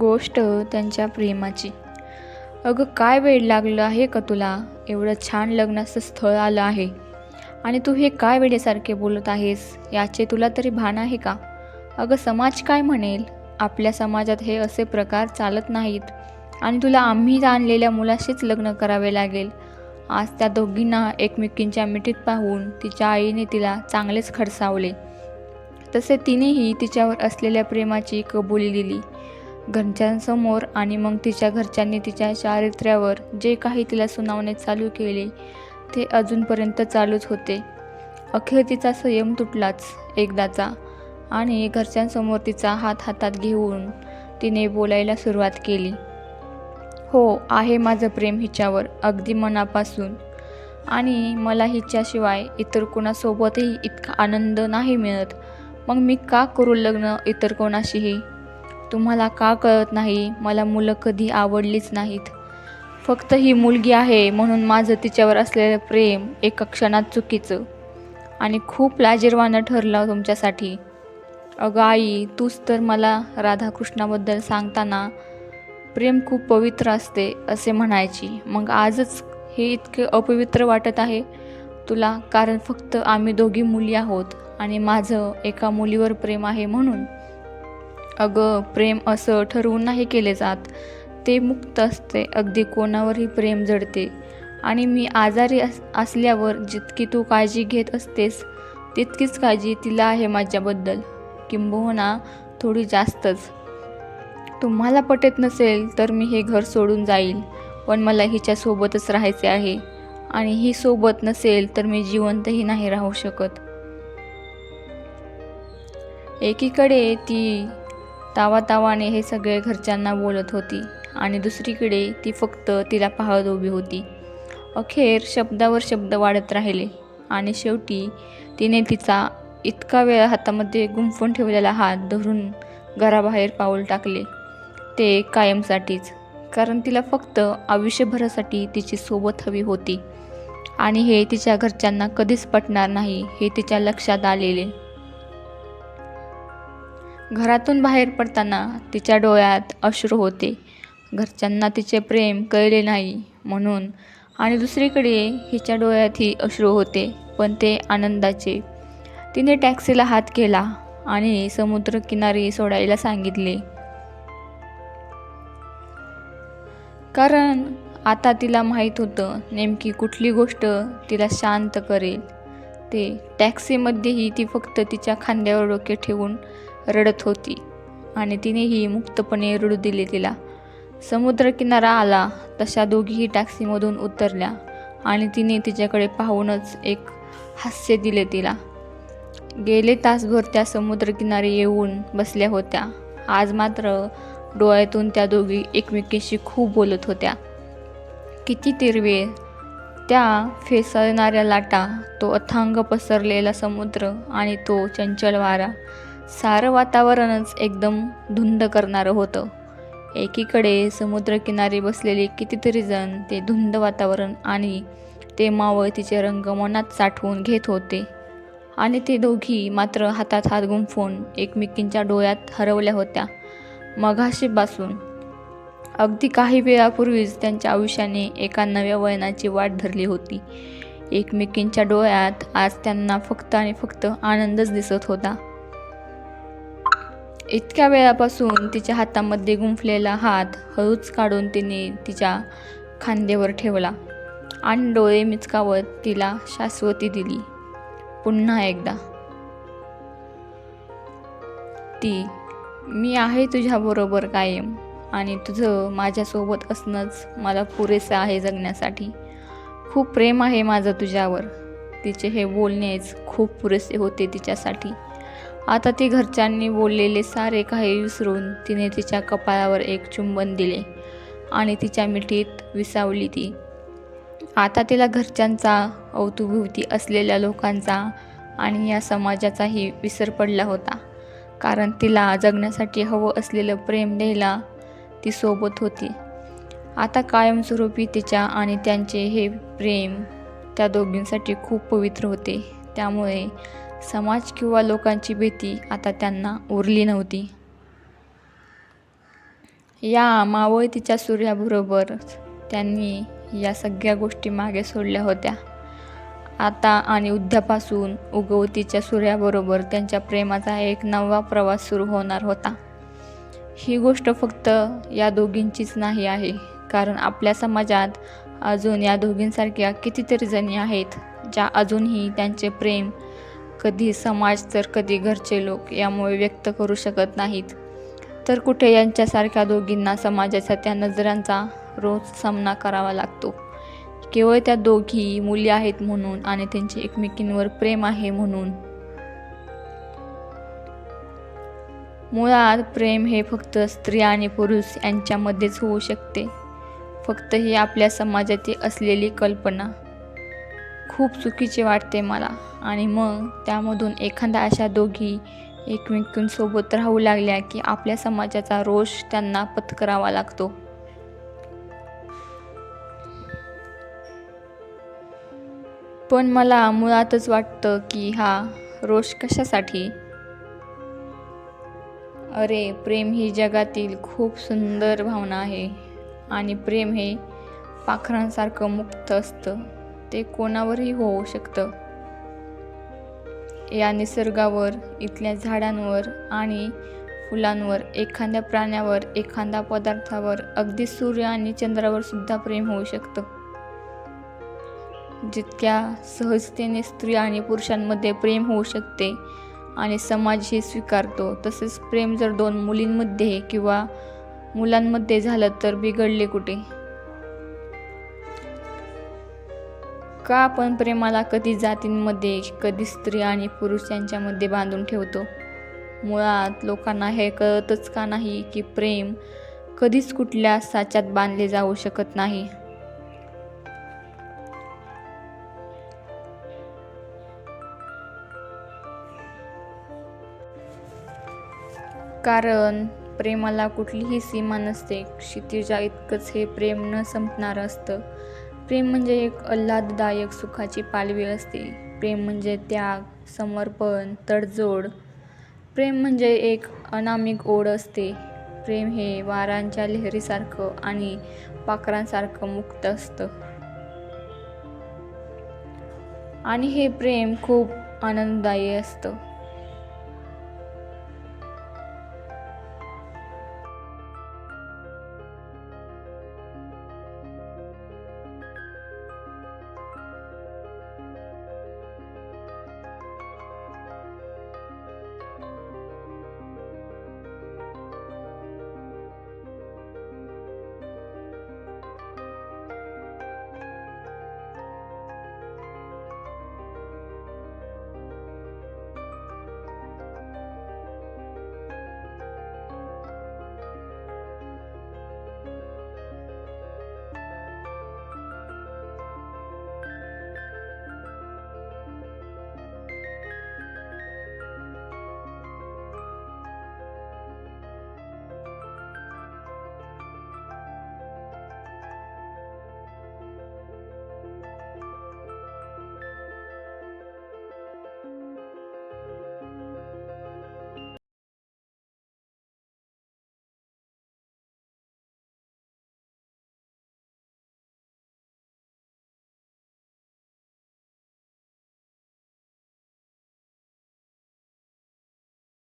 गोष्ट त्यांच्या प्रेमाची. अगं काय वेळ लागलं आहे का तुला? एवढं छान लग्नाचं स्थळ आलं आहे. आणि तू हे काय वेळेसारखे बोलत आहेस? याचे तुला तरी भान आहे का? अगं समाज काय म्हणेल? आपल्या समाजात हे असे प्रकार चालत नाहीत. आणि तुला आम्ही आणलेल्या मुलाशीच लग्न करावे लागेल. आज त्या दोघींना एकमेकींच्या मिठीत पाहून तिच्या आईने तिला चांगलेच खडसावले. तसे तिनेही तिच्यावर असलेल्या प्रेमाची कबुली दिली. घरच्यांसमोर आणि मग तिच्या घरच्यांनी तिच्या चारित्र्यावर जे काही तिला सुनावणे चालू केले ते अजूनपर्यंत चालूच होते. अखेर तिचा संयम तुटलाच एकदाचा आणि घरच्यांसमोर तिचा हात हातात घेऊन तिने बोलायला सुरुवात केली. हो आहे माझं प्रेम हिच्यावर अगदी मनापासून. आणि मला हिच्याशिवाय इतर कोणासोबतही इतका आनंद नाही मिळत. मग मी का करू लग्न इतर कोणाशीही? तुम्हाला का कळत नाही? मला मुलं कधी आवडलीच नाहीत. फक्त ही मुलगी आहे म्हणून माझं तिच्यावर असलेलं प्रेम एका क्षणात चुकीचं आणि खूप लाजीरवानं ठरलं तुमच्यासाठी. अगं आई तूच तर मला राधाकृष्णाबद्दल सांगताना प्रेम खूप पवित्र असते असे म्हणायची. मग आजच हे इतके अपवित्र वाटत आहे? तुला कारण फक्त आम्ही दोघी मुली आहोत आणि माझं एका मुलीवर प्रेम आहे म्हणून? अगं प्रेम असं ठरवून नाही केले जात. ते मुक्त असते अगदी कोणावरही प्रेम जडते. आणि मी आजारी अस असल्यावर जितकी तू काळजी घेत असतेस तितकीच काळजी तिला आहे माझ्याबद्दल. किंबहुना थोडी जास्तच. तुम्हाला पटत नसेल तर मी हे घर सोडून जाईल पण मला हिच्यासोबतच राहायचे आहे. आणि ही सोबत नसेल तर मी जिवंतही नाही राहू शकत. एकीकडे ती तावातावाने हे सगळे घरच्यांना बोलत होती आणि दुसरीकडे ती फक्त तिला पाहत उभी होती. अखेर शब्दावर शब्द वाढत राहिले आणि शेवटी तिने तिचा इतका वेळ हातामध्ये गुंफून ठेवलेला हात धरून घराबाहेर पाऊल टाकले. ते कायमसाठीच कारण तिला फक्त आयुष्यभरासाठी तिची सोबत हवी होती. आणि हे तिच्या घरच्यांना कधीच पटणार नाही हे तिच्या लक्षात आलेले. घरातून बाहेर पडताना तिच्या डोळ्यात अश्रू होते. घरच्यांना तिचे प्रेम कळले नाही म्हणून आणि दुसरीकडे हिच्या डोळ्यातही अश्रू होते पण ते आनंदाचे. तिने टॅक्सीला हात केला आणि समुद्रकिनारी सोडायला सांगितले. कारण आता तिला माहीत होतं नेमकी कुठली गोष्ट तिला शांत करेल. ते टॅक्सीमध्येही ती फक्त तिच्या खांद्यावर डोके ठेवून रडत होती आणि तिनेही मुक्तपणे रडू दिले तिला. समुद्रकिनारा आला तशा दोघीही टॅक्सीमधून उतरल्या आणि तिने तिच्याकडे पाहूनच एक हास्य दिले तिला. गेले तासभर त्या समुद्रकिनारी येऊन बसल्या होत्या. आज मात्र डोळ्यातून त्या दोघी एकमेकींशी खूप बोलत होत्या. किती तिरवे त्या फेसळणाऱ्या लाटा तो अथांग पसरलेला समुद्र आणि तो चंचल वारा सारं वातावरणच एकदम धुंद करणारं होतं. एकीकडे समुद्रकिनारी बसलेले कितीतरी जण ते धुंद वातावरण आणि ते मावळतीचे रंग मनात साठवून घेत होते. आणि ते दोघी मात्र हातात हात गुंफून एकमेकींच्या डोळ्यात हरवल्या होत्या मघाशीपासून अगदी काही वेळापूर्वीच त्यांच्या आयुष्याने एका नव्या वयनाची वाट धरली होती. एकमेकींच्या डोळ्यात आज त्यांना फक्त आणि फक्त आनंदच दिसत होता. इतक्या वेळापासून तिच्या हातामध्ये गुंफलेला हात हळूच काढून तिने तिच्या खांद्यावर ठेवला. आणि डोळे मिचकावत तिला शाश्वती दिली. पुन्हा एकदा. ती मी आहे तुझ्याबरोबर कायम आणि तुझं माझ्यासोबत असणंच मला पुरेसं आहे जगण्यासाठी. खूप प्रेम आहे माझं तुझ्यावर. तिचे हे बोलणेच खूप पुरेसे होते तिच्यासाठी. आता ती घरच्यांनी बोललेले सारे काही विसरून तिने तिच्या कपाळावर एक चुंबन दिले आणि तिच्या मिठीत विसावली ती. आता तिला घरच्यांचा अवतुभोवती असलेल्या लोकांचा आणि या समाजाचाही विसर पडला होता. कारण तिला जगण्यासाठी हवं असलेलं प्रेम द्यायला ती सोबत होती. आता कायमस्वरूपी तिच्या आणि त्यांचे हे प्रेम त्या दोघींसाठी खूप पवित्र होते. त्यामुळे समाज किंवा लोकांची भीती आता त्यांना उरली नव्हती. या मावळतीच्या सूर्याबरोबर त्यांनी या सगळ्या गोष्टी मागे सोडल्या होत्या. आता आणि उद्यापासून उगवतीच्या सूर्याबरोबर त्यांच्या प्रेमाचा एक नवा प्रवास सुरू होणार होता. ही गोष्ट फक्त या दोघींचीच नाही आहे कारण आपल्या समाजात अजून या दोघींसारख्या कितीतरी जणी आहेत ज्या अजूनही त्यांचे प्रेम कधी समाज तर कधी घरचे लोक यामुळे व्यक्त करू शकत नाहीत. तर कुठे यांच्यासारख्या दोघींना समाजाच्या त्या नजरांचा रोज सामना करावा लागतो. केवळ त्या दोघी मुली आहेत म्हणून आणि त्यांचे एकमेकींवर प्रेम आहे म्हणून. मुळात प्रेम हे फक्त स्त्री आणि पुरुष यांच्यामध्येच होऊ शकते. फक्त ही आपल्या समाजातील असलेली कल्पना. खूप चुकीचे वाटते मला. आणि मग त्यामधून एखाद्या अशा दोघी एकमेकींसोबत राहू लागल्या की आपल्या समाजाचा रोष त्यांना पत्करावा लागतो. पण मला मुळातच वाटतं की हा रोष कशासाठी? अरे प्रेम ही जगातील खूप सुंदर भावना आहे. आणि प्रेम हे पाखरांसारखं मुक्त असतं. ते कोणावरही होऊ शकतं. या निसर्गावर इथल्या झाडांवर आणि फुलांवर एखाद्या प्राण्यावर एखाद्या पदार्थावर अगदी सूर्य आणि चंद्रावर सुद्धा प्रेम होऊ शकतं. जितक्या सहजतेने स्त्री आणि पुरुषांमध्ये प्रेम होऊ शकते आणि समाज हे स्वीकारतो तसेच प्रेम जर दोन मुलींमध्ये किंवा मुलांमध्ये झालं तर बिघडले कुठे? का आपण प्रेमाला कधी जातींमध्ये कधी स्त्री आणि पुरुष यांच्यामध्ये बांधून ठेवतो? मुळात लोकांना हे कळतच का नाही की प्रेम कधीच कुठल्या साच्यात बांधले जाऊ शकत नाही? कारण प्रेमाला कुठलीही सीमा नसते. क्षितिजा इतकंच हे प्रेम न संपणारं असतं. प्रेम म्हणजे एक आल्हाददायक सुखाची पालवी असते. प्रेम म्हणजे त्याग समर्पण तडजोड. प्रेम म्हणजे एक अनामिक ओढ असते. प्रेम हे वारांच्या लहरीसारखं आणि पाखरांसारखं मुक्त असतं. आणि हे प्रेम खूप आनंददायी असतं.